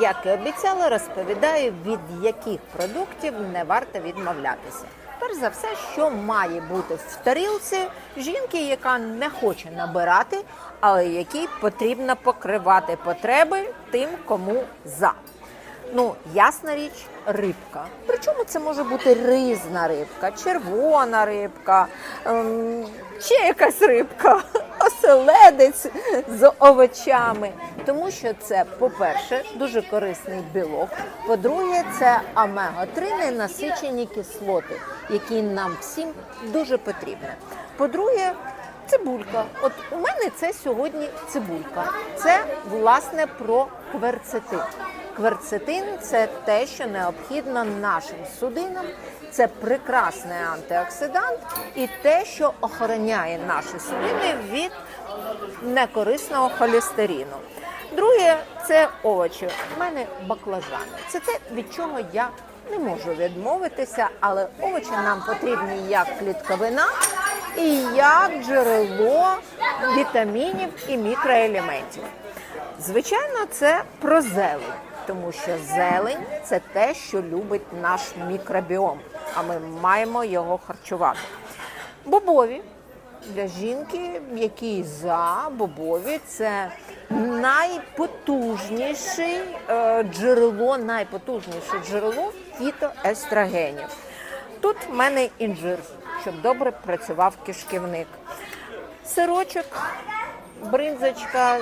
Як і обіцяла, розповідаю, від яких продуктів не варто відмовлятися. Перш за все, що має бути в тарілці жінки, яка не хоче набирати, але якій потрібно покривати потреби тим, кому за. Ну, ясна річ, рибка. Причому це може бути різна рибка, червона рибка, ем, ще якась рибка, оселедець з овочами. Тому що це, по-перше, дуже корисний білок. По-друге, це омега-3 ненасичені кислоти, які нам всім дуже потрібні. По-друге, Цибулька. От у мене це сьогодні цибулька. Це власне про кверцетин. Кверцетин це те, що необхідно нашим судинам. Це прекрасний антиоксидант і те, що охороняє наші судини від некорисного холестерину. Друге це овочі. У мене баклажани. Це те, від чого я не можу відмовитися, але овочі нам потрібні як клітковина і як джерело вітамінів і мікроелементів. Звичайно, це про зелень, тому що зелень це те, що любить наш мікробіом, а ми маємо його харчувати. Бобові для жінки, які за бобові, це найпотужніше е, джерело, найпотужніше джерело фітоестрогенів. Тут в мене інжир, щоб добре працював кишківник. Сирочок, бринзочка,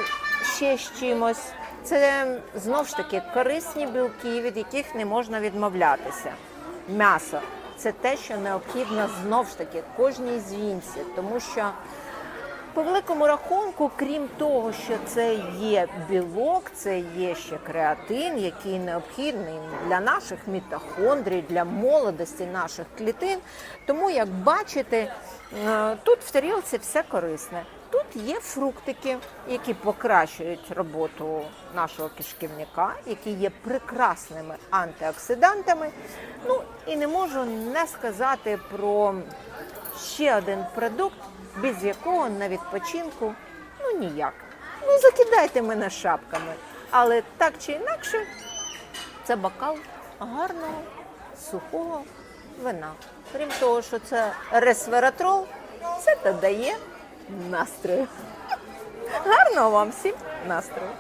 ще з чимось. Це знов ж таки корисні білки, від яких не можна відмовлятися. М'ясо це те, що необхідно знов ж таки кожній звінці, тому що по великому рахунку, крім того, що це є білок, це є ще креатин, який необхідний для наших мітохондрій, для молодості наших клітин. Тому, як бачите, е, тут в тарілці все корисне. Є фруктики, які покращують роботу нашого кишківника, які є прекрасними антиоксидантами. Ну і не можу не сказати про ще один продукт, без якого на відпочинку ну ніяк. Ну закидайте мене шапками. Але так чи інакше, це бокал гарного сухого вина. Крім того, що це ресвератрол, це додає настрою. Гарного вам всім настрою!